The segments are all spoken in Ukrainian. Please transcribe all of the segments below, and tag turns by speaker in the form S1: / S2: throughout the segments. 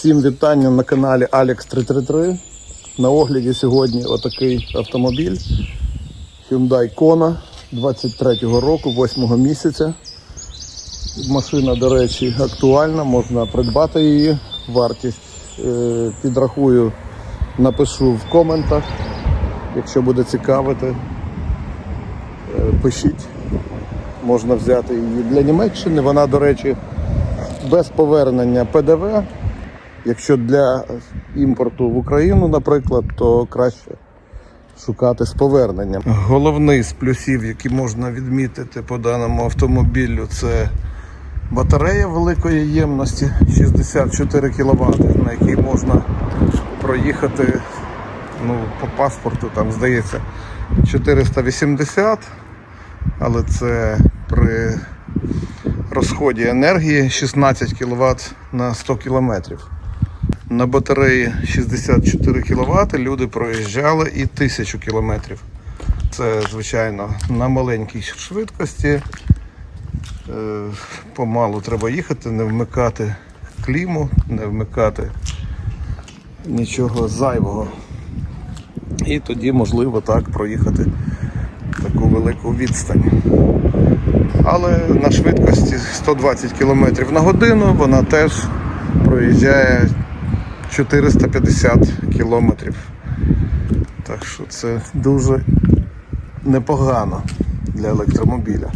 S1: Всім вітання на каналі Alex 333. На огляді сьогодні отакий автомобіль Hyundai Kona 23-го року, 8-го місяця. Машина, до речі, актуальна, можна придбати її. Вартість е, підрахую, напишу в коментах. Якщо буде цікавити, е, пишіть. Можна взяти її для Німеччини. Вона, до речі, без повернення ПДВ. Якщо для імпорту в Україну, наприклад, то краще шукати з поверненням. Головний з плюсів, які можна відмітити по даному автомобілю, це батарея великої ємності 64 кВт, на якій можна проїхати ну, по паспорту, там здається 480, але це при розході енергії 16 кВт на 100 км. На батареї 64 кВт люди проїжджали і 1000 км. Це, звичайно, на маленькій швидкості. Е, Помалу треба їхати, не вмикати кліму, не вмикати нічого зайвого. І тоді можливо так проїхати таку велику відстань. Але на швидкості 120 км на годину вона теж проїжджає 450 км. Так що це дуже непогано для електромобіля.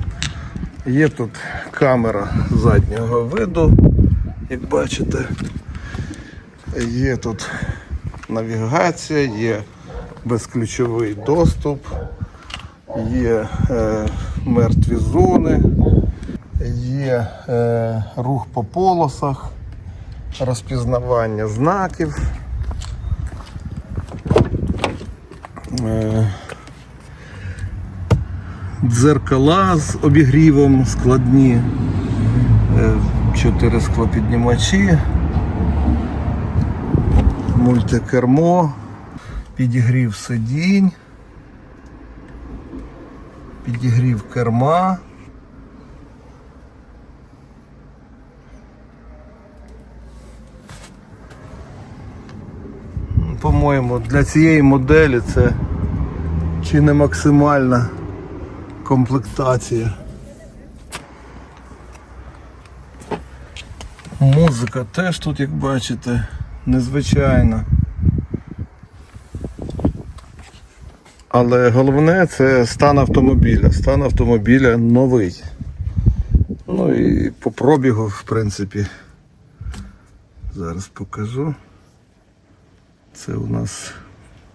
S1: Є тут камера заднього виду, як бачите. Є тут навігація, є безключовий доступ, є е, мертві зони, є е, рух по полосах, розпізнавання знаків. Е, дзеркала з обігрівом складні, е, чотири склопіднімачі, мультикермо, підігрів сидінь, підігрів керма. По-моєму, для цієї моделі це чи не максимальна комплектація. Музика теж тут, як бачите, незвичайна. Але головне це стан автомобіля. Стан автомобіля новий. Ну і по пробігу, в принципі, зараз покажу. Це у нас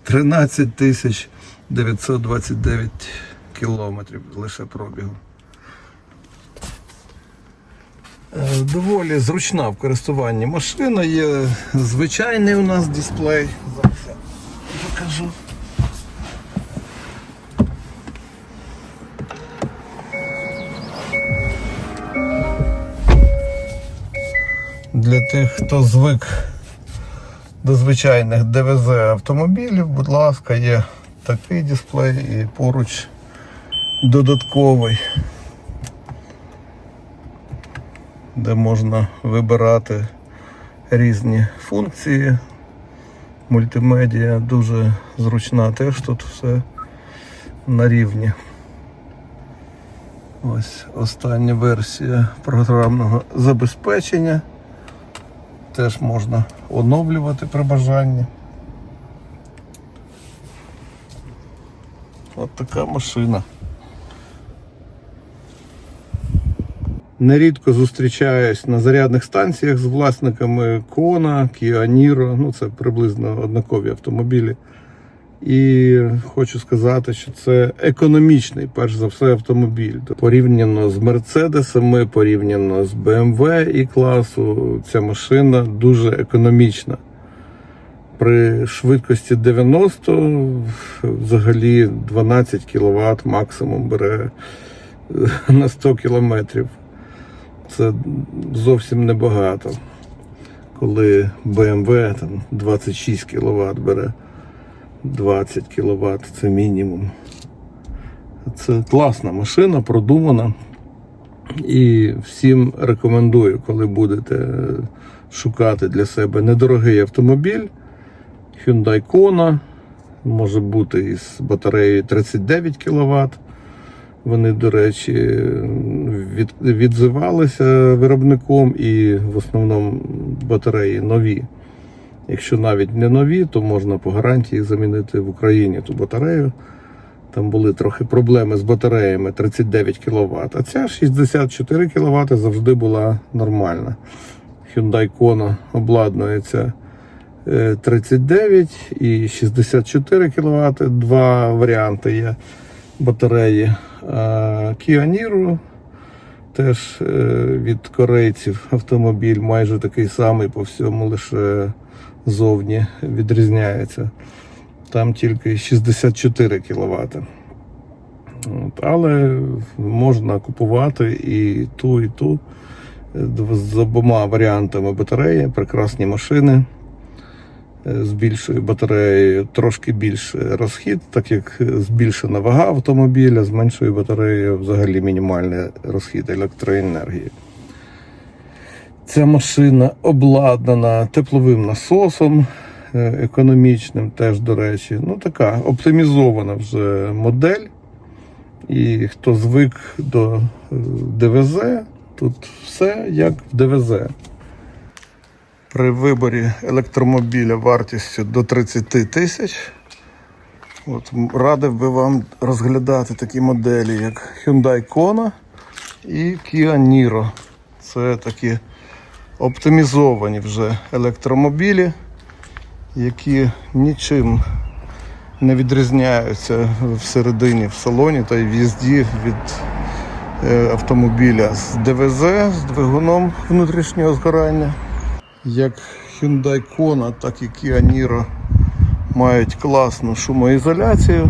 S1: 13 тисяч 929 кілометрів лише пробігу. Е, Доволі зручна в користуванні машина, є звичайний у нас дисплей. Зараз я покажу. Для тих, хто звик до звичайних ДВЗ автомобілів, будь ласка, є такий дисплей і поруч додатковий, де можна вибирати різні функції. Мультимедіа дуже зручна, теж тут все на рівні. Ось остання версія програмного забезпечення. Теж можна оновлювати при бажанні. От така машина. Нерідко зустрічаюсь на зарядних станціях з власниками Кона, Кіаніро, ну це приблизно однакові автомобілі. І хочу сказати, що це економічний, перш за все, автомобіль. Порівняно з Мерседесами, порівняно з BMW і класу, ця машина дуже економічна. При швидкості 90 взагалі 12 кВт максимум бере на 100 км. Це зовсім небагато. Коли BMW там 26 кВт бере. 20 кВт це мінімум. Це класна машина, продумана. І всім рекомендую, коли будете шукати для себе недорогий автомобіль, Hyundai Kona, може бути із батареєю 39 кВт. Вони, до речі, від, відзивалися виробником і в основному батареї нові. Якщо навіть не нові, то можна по гарантії замінити в Україні ту батарею. Там були трохи проблеми з батареями 39 кВт, а ця 64 кВт завжди була нормальна. Hyundai Kona обладнується е, 39 і 64 кВт. Два варіанти є батареї. Kia Niro теж е, від корейців автомобіль майже такий самий по всьому, лише зовні відрізняється. Там тільки 64 кВт. От, але можна купувати і ту, і ту е, з обома варіантами батареї. Прекрасні машини е, з більшою батареєю, трошки більше розхід, так як збільшена вага автомобіля, з меншою батареєю взагалі мінімальний розхід електроенергії. Ця машина обладнана тепловим насосом е, економічним, теж, до речі. Ну, така оптимізована вже модель. І хто звик до е, ДВЗ, тут все як в ДВЗ. При виборі електромобіля вартістю до 30 тисяч. От, радив би вам розглядати такі моделі, як Hyundai Kona і Kia Niro. Це такі оптимізовані вже електромобілі, які нічим не відрізняються всередині в салоні та й в'їзді від е, автомобіля з ДВЗ з двигуном внутрішнього згорання. Як Hyundai Kona, так і Kia Niro мають класну шумоізоляцію.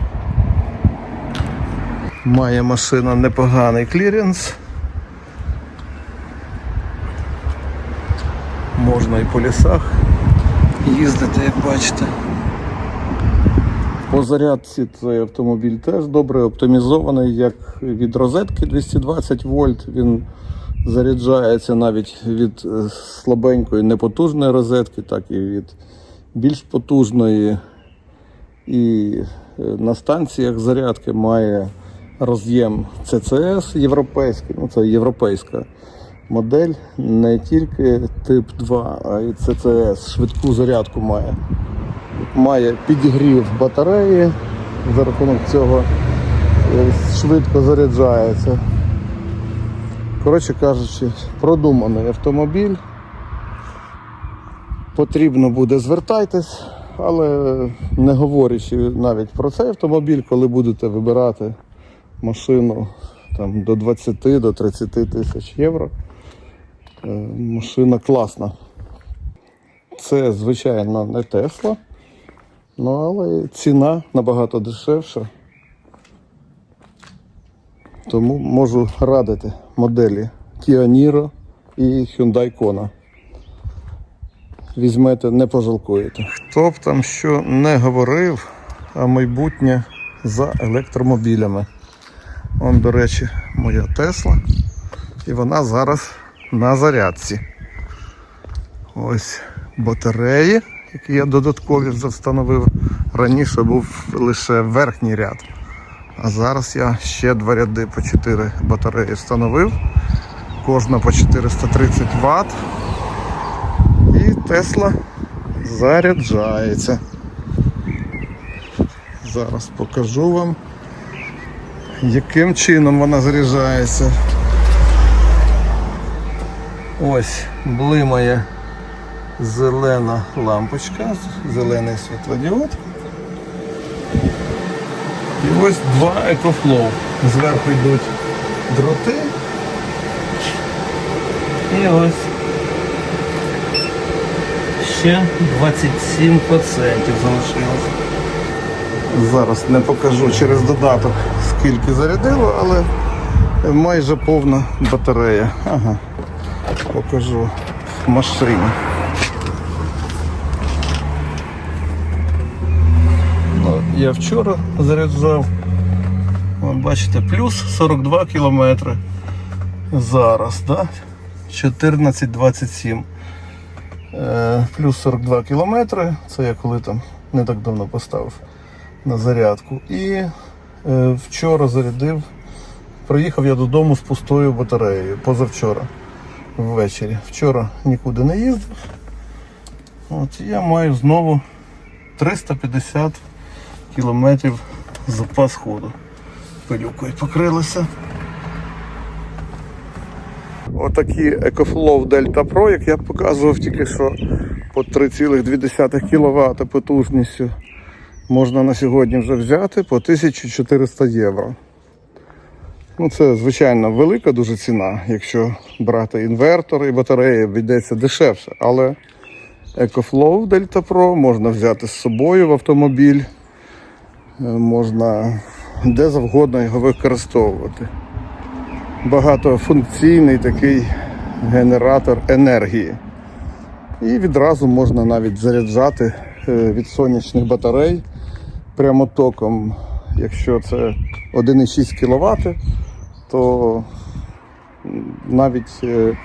S1: Має машина непоганий кліренс. Можна і по лісах їздити, як бачите. По зарядці цей автомобіль теж добре оптимізований, як від розетки 220 вольт. Він заряджається навіть від е, слабенької непотужної розетки, так і від більш потужної. І е, на станціях зарядки має роз'єм CCS європейський, ну це європейська модель, не тільки тип 2, а й CCS, швидку зарядку має має підігрів батареї, за рахунок цього е, швидко заряджається. Коротше кажучи, продуманий автомобіль. Потрібно буде звертайтесь, але не говорячи навіть про цей автомобіль, коли будете вибирати машину там, до 20 до 30 тисяч євро. Е, Машина класна. Це, звичайно, не Тесла. Ну, але ціна набагато дешевша. Тому можу радити моделі Kia Niro і Hyundai Kona. Візьмете, не пожалкуєте. Хто б там що не говорив, а майбутнє за електромобілями. Он, до речі, моя Тесла. І вона зараз на зарядці. Ось батареї, які я додаткові встановив. Раніше був лише верхній ряд. А зараз я ще два ряди по 4 батареї встановив. Кожна по 430 Вт. І Тесла заряджається. Зараз покажу вам, яким чином вона заряджається. Ось блимає зелена лампочка, зелений світлодіод. І ось два екофлоу. Зверху йдуть дроти. І ось ще 27% залишилося. Зараз не покажу через додаток, скільки зарядило, але майже повна батарея. Ага. Покажу в машині. Ну, Я вчора заряджав. Бачите, плюс 42 кілометри. Зараз, да? 14,27. Е, плюс 42 кілометри. Це я коли там не так давно поставив на зарядку. І е, вчора зарядив. Приїхав я додому з пустою батареєю позавчора ввечері. Вчора нікуди не їздив. От я маю знову 350 кілометрів запас ходу. Пилюкою покрилося. Отакі EcoFlow Delta Pro, як я показував тільки що по 3,2 кВт потужністю. Можна на сьогодні вже взяти по 1400 євро. Ну, це звичайно велика дуже ціна, якщо брати інвертор і батареї, обійдеться дешевше. Але EcoFlow Delta Pro можна взяти з собою в автомобіль, Е, можна де завгодно його використовувати. Багатофункційний такий генератор енергії. І відразу можна навіть заряджати е, від сонячних батарей прямо током. Якщо це 1,6 кВт, то навіть е,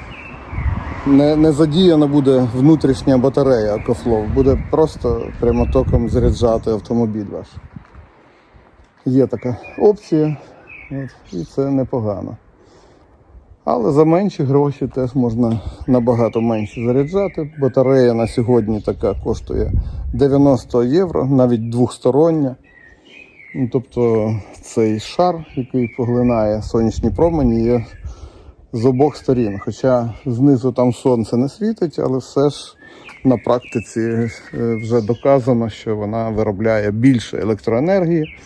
S1: не, не задіяна буде внутрішня батарея EcoFlow, буде просто прямо током заряджати автомобіль ваш. Є така опція, от, і це непогано. Але за менші гроші теж можна набагато менше заряджати. Батарея на сьогодні така коштує 90 євро, навіть двохстороння. Ну, тобто цей шар, який поглинає сонячні промені, є з обох сторін. Хоча знизу там сонце не світить, але все ж на практиці е, вже доказано, що вона виробляє більше електроенергії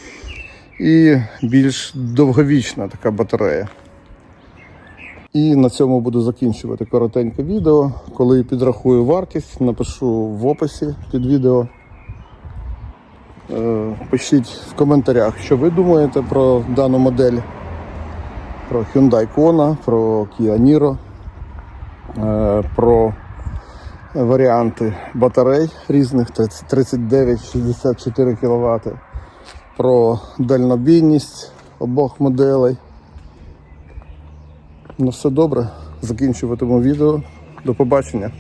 S1: і більш довговічна така батарея. І на цьому буду закінчувати коротеньке відео. Коли підрахую вартість, напишу в описі під відео. Е, Пишіть в коментарях, що ви думаєте про дану модель, про Hyundai Kona, про Kia Niro, е, про варіанти батарей різних 39-64 кВт, про дальнобійність обох моделей. Ну все добре. Закінчуватиму відео. До побачення.